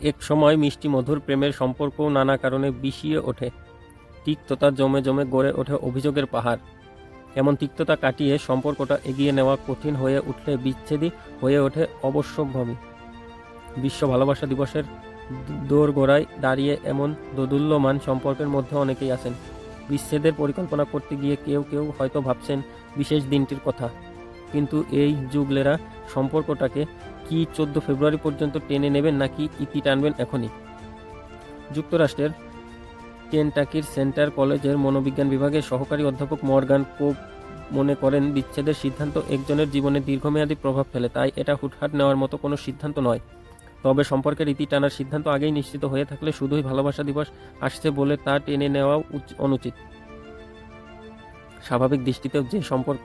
এক সময় মিষ্টি মধুর প্রেমের সম্পর্কও নানা কারণে বিষিয়ে ওঠে। তিক্ততা জমে জমে গড়ে ওঠে অভিযোগের পাহাড়। এমন তিক্ততা কাটিয়ে সম্পর্কটা এগিয়ে নেওয়া কঠিন হয়ে উঠলে বিচ্ছেদই হয়ে ওঠে অবশ্যম্ভাবী। বিশ্ব ভালোবাসা দিবসের দোরগোড়ায় দাঁড়িয়ে এমন দোদুল্যমান সম্পর্কের মধ্যে অনেকেই আছেন। বিচ্ছেদের পরিকল্পনা করতে গিয়ে কেউ কেউ হয়তো ভাবছেন বিশেষ দিনটির কথা। কিন্তু এই যুগলেরা সম্পর্কটাকে কি চোদ্দ ফেব্রুয়ারি পর্যন্ত টেনে নেবেন নাকি ইতি টানবেন এখনই? যুক্তরাষ্ট্রের কেনটাকির সেন্টার কলেজের মনোবিজ্ঞান বিভাগের সহকারী অধ্যাপক মর্গান কোপ মনে করেন, বিচ্ছেদের সিদ্ধান্ত একজনের জীবনে দীর্ঘমেয়াদী প্রভাব ফেলে, তাই এটা হুটহাট নেওয়ার মতো কোনো সিদ্ধান্ত নয়। তবে সম্পর্কের ইতি টানার সিদ্ধান্ত আগেই নিশ্চিত হয়ে থাকলে শুধুই ভালোবাসা দিবস আসছে বলে তা টেনে নেওয়া অনুচিত। স্বাভাবিক দৃষ্টিতেও যে সম্পর্ক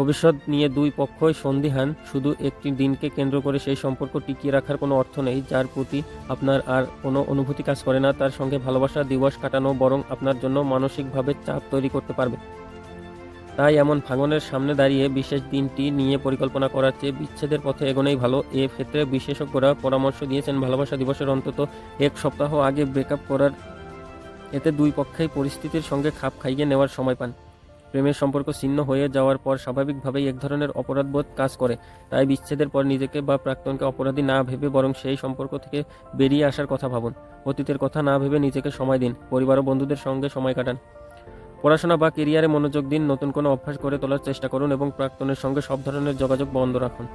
ভবিষ্যৎ নিয়ে দুই পক্ষই সন্দিহান শুধু একটি দিনকে কেন্দ্র করে সেই সম্পর্ক টিকিয়ে রাখার কোনো অর্থ নেই, যার প্রতি আপনার আর কোনো অনুভূতি কাজ করে না, তার সঙ্গে ভালোবাসা, দিবস কাটানো, বরং আপনার জন্য মানসিকভাবে চাপ তৈরি করতে পারবে। তাই এমন ভাঙনের সামনে দাঁড়িয়ে বিশেষ দিনটি নিয়ে পরিকল্পনা করার চেয়ে বিচ্ছেদের পথে এগোনোই ভালো। এ ক্ষেত্রে বিশেষজ্ঞরা পরামর্শ দিয়েছেন, ভালোবাসা দিবসের অন্তত এক সপ্তাহ আগে ব্রেকআপ করার, এতে দুই পক্ষেই পরিস্থিতির সঙ্গে খাপ খাইয়ে নেওয়ার সময় পান। প্রেমের সম্পর্ক ছিন্ন হয়ে যাওয়ার পর স্বাভাবিকভাবেই এক ধরনের অপরাধবোধ কাজ করে। তাই বিচ্ছেদের পর নিজেকে বা প্রাক্তনকে অপরাধী না ভেবে বরং সেই সম্পর্ক থেকে বেরিয়ে আসার কথা ভাবুন। অতীতের কথা না ভেবে নিজেকে সময় দিন। পরিবার ও বন্ধুদের সঙ্গে সময় কাটান। পড়াশোনা বা কেরিয়ারে মনোযোগ দিন। নতুন কোনো অভ্যাস করে তোলার চেষ্টা করুন এবং প্রাক্তনের সঙ্গে সব ধরনের যোগাযোগ বন্ধ রাখুন।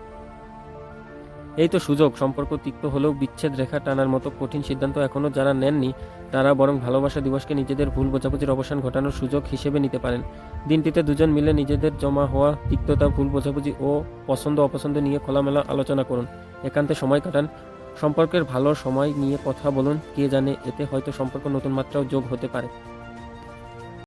এই তো সুযোগ। সম্পর্ক তিক্ত হলেও বিচ্ছেদ রেখা টানার মতো কঠিন সিদ্ধান্ত এখনও যারা নেননি, তারা বরং ভালোবাসা দিবসকে নিজেদের ভুল বোঝাবুঝির অবসান ঘটানোর সুযোগ হিসেবে নিতে পারেন। দিনটিতে দুজন মিলে নিজেদের জমা হওয়া, তিক্ততা, ভুল বোঝাবুঝি ও পছন্দ অপছন্দ নিয়ে খোলামেলা আলোচনা করুন। একান্তে সময় কাটান। সম্পর্কের ভালো সময় নিয়ে কথা বলুন। কে জানে এতে হয়তো সম্পর্ক নতুন মাত্রাও যোগ হতে পারে।